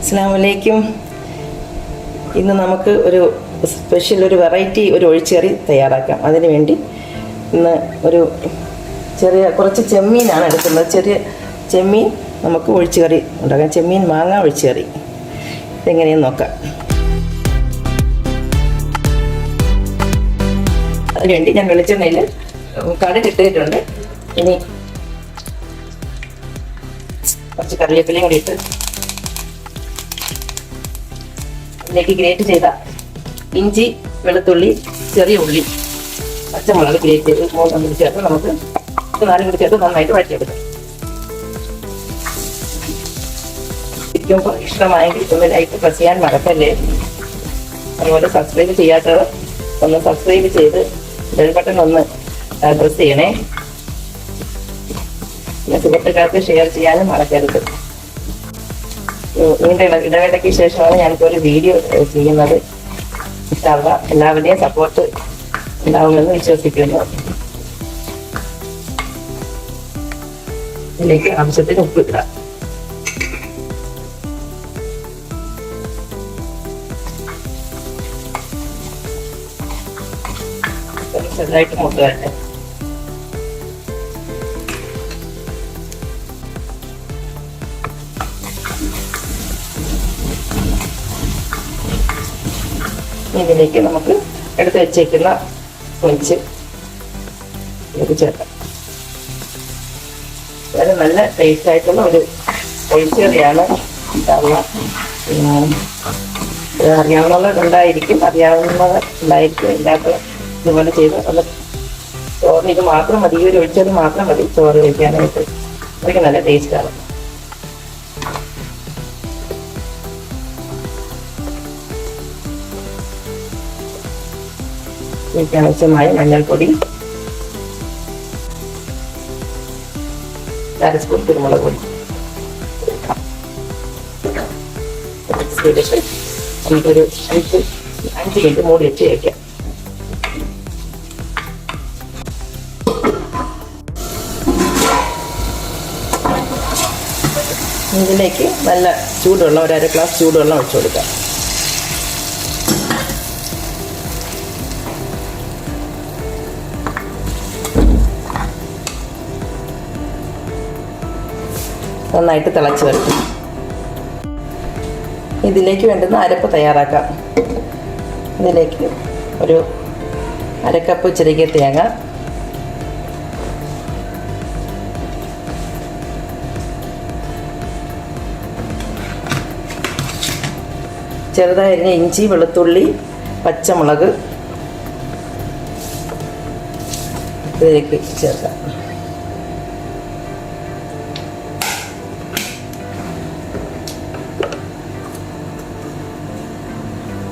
അസ്സാമലൈക്കും ഇന്ന് നമുക്ക് ഒരു സ്പെഷ്യൽ ഒരു വെറൈറ്റി ഒരു ഒഴിച്ചേറി തയ്യാറാക്കാം. അതിന് വേണ്ടി ഇന്ന് ഒരു ചെറിയ കുറച്ച് ചെമ്മീനാണ് എടുക്കുന്നത്. ചെറിയ ചെമ്മീൻ നമുക്ക് ഒഴിച്ചുകറി ഉണ്ടാക്കാം. ചെമ്മീൻ മാങ്ങ ഒഴിച്ചുകറി ഇതെങ്ങനെയെന്ന് നോക്കാം. അതിനുവേണ്ടി ഞാൻ വെളിച്ചെണ്ണയിൽ കടുകിട്ടിട്ടുണ്ട് ഇനി കുറച്ച് കറിവേപ്പിലയും കൂടി ഇട്ട് അതിലേക്ക് ഗ്രേറ്റ് ചെയ്ത ഇഞ്ചി വെളുത്തുള്ളി ചെറിയ ഉള്ളി പച്ചമുളക് ഗ്രേറ്റ് ചെയ്ത് മൂന്നും ചേർത്ത് നമുക്ക് നാലും കൂടി ചേർത്ത് നന്നായിട്ട് വഴറ്റിയെടുക്കാം. ഇരിക്കുമ്പോൾ ഇഷ്ടമായെങ്കിൽ ഒന്ന് ലൈക്ക് പ്രസ് ചെയ്യാൻ മറക്കല്ലേ? അതുപോലെ സബ്സ്ക്രൈബ് ചെയ്യാത്തവർ ഒന്ന് സബ്സ്ക്രൈബ് ചെയ്ത് ബെൽ ബട്ടൺ ഒന്ന് പ്രസ് ചെയ്യണേ. പിന്നെ സുഹൃത്തുക്കൾക്ക് ഷെയർ ചെയ്യാനും മറക്കരുത്. നീണ്ട ഇട- ഇടവേളയ്ക്ക് ശേഷമാണ് ഞാനിപ്പോൾ ഒരു വീഡിയോ ചെയ്യുന്നത്. എല്ലാവരുടെയും സപ്പോർട്ട് ഉണ്ടാവുമെന്ന് വിശ്വസിക്കുന്നു. ഇതിലേക്ക് ആവശ്യത്തിന് ഉപ്പ് ഇടാം. ചെറുതായിട്ട് മുട്ട വരട്ടെ. ഇതിലേക്ക് നമുക്ക് എടുത്ത് വെച്ചേക്കുന്ന കൊഞ്ച് ഇതിലേക്ക് ചേർക്കാം. വളരെ നല്ല ടേസ്റ്റ് ആയിട്ടുള്ള ഒരു ഒഴിച്ചുകറിയാണ് ഉണ്ടാവുക അറിയാവുന്നവർ ഉണ്ടായിരിക്കും അറിയാവുന്നവർ ഉണ്ടായിരിക്കും. ഇല്ലാത്ത ഇതുപോലെ ചെയ്ത് ഒന്ന് ചോറ് ഇത് മാത്രം മതി ഈ ഒരു ഒഴിച്ചത് മാത്രം മതി ചോറ് കഴിക്കാനായിട്ട്. അതൊക്കെ നല്ല ടേസ്റ്റാണ് ഇതിലേക്ക് ആവശ്യമായ മഞ്ഞൾപ്പൊടി അര സ്പൂൺ കുരുമുളക് പൊടി നമുക്കൊരു അഞ്ച് അഞ്ച് മിനിറ്റ് മൂടി വെച്ച് വയ്ക്കാം ഇതിലേക്ക് നല്ല ചൂടുള്ള ഒരു അര ഗ്ലാസ് ചൂടുവെള്ളം ഒഴിച്ചു കൊടുക്കാം. നന്നായിട്ട് തിളച്ച് വരട്ടും. ഇതിലേക്ക് വേണ്ടുന്ന അരപ്പ് തയ്യാറാക്കാം. ഇതിലേക്ക് ഒരു അരക്കപ്പ് ചെറിയ തേങ്ങ. ചെറുതായിരുന്ന ഇഞ്ചി വെളുത്തുള്ളി പച്ചമുളക്. ഇതിലേക്ക് ചേർക്കാം.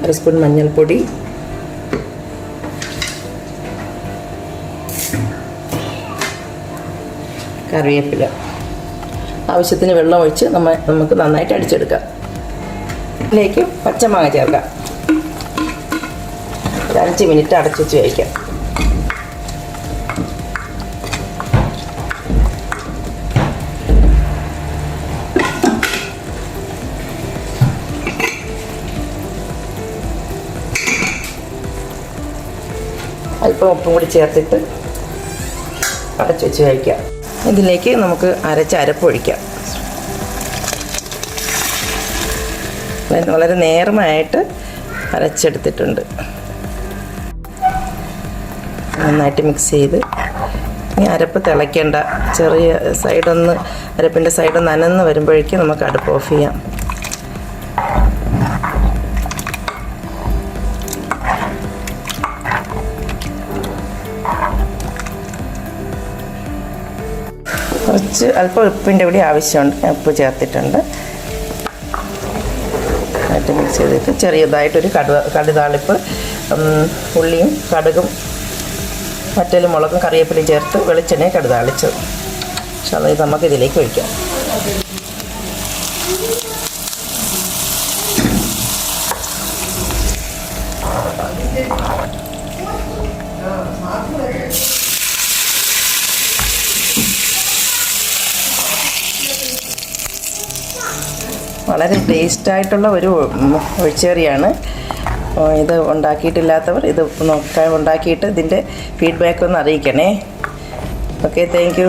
അര സ്പൂൺ മഞ്ഞൾപ്പൊടി. കറിവേപ്പില. ആവശ്യത്തിന് വെള്ളം ഒഴിച്ച് നമ്മൾ നമുക്ക് നന്നായിട്ട് അടിച്ചെടുക്കാം. ഇതിലേക്ക് പച്ചമാങ്ങ ചേർക്കാം. ഒരു അഞ്ച് മിനിറ്റ് അടച്ചു വെച്ച് കഴിക്കാം അല്പം ഉപ്പും കൂടി ചേർത്തിട്ട് അടച്ചു വെച്ച് കഴിക്കാം. ഇതിലേക്ക് നമുക്ക് അരച്ച അരപ്പൊഴിക്കാം വളരെ- വളരെ നേർമയായിട്ട് അരച്ചെടുത്തിട്ടുണ്ട്. നന്നായിട്ട് മിക്സ് ചെയ്ത്. ഇനി അരപ്പ് തിളയ്ക്കേണ്ട ചെറിയ സൈഡൊന്ന് അരപ്പിന്റെ സൈഡൊന്ന് അനന്ന് വരുമ്പോഴേക്കും നമുക്ക് അടുപ്പ് ഓഫ് ചെയ്യാം. കുറച്ച് അല്പം ഉപ്പിന്റെ കൂടി ആവശ്യമുണ്ട്. ഉപ്പ് ചേർത്തിട്ടുണ്ട്. ആയിട്ട് മിക്സ് ചെയ്തിട്ട് ചെറിയതായിട്ടൊരു കടു കടുതാളിപ്പ് ഉള്ളിയും കടുകും മറ്റേലും മുളകും കറിവേപ്പിലയും ചേർത്ത് വെളിച്ചെണ്ണയും കടുതാളിച്ചത് പക്ഷെ അത് നമുക്ക് ഇതിലേക്ക് ഒഴിക്കാം. വളരെ ടേസ്റ്റ് ആയിട്ടുള്ള ഒരു ഒഴിച്ചേറിയാണ്. ഇത് ഉണ്ടാക്കിയിട്ടില്ലാത്തവർ ഇത് ഉണ്ടാക്കിയിട്ട് ഇതിന്റെ ഫീഡ്ബാക്ക് ഒന്ന് അറിയിക്കണേ. Okay thank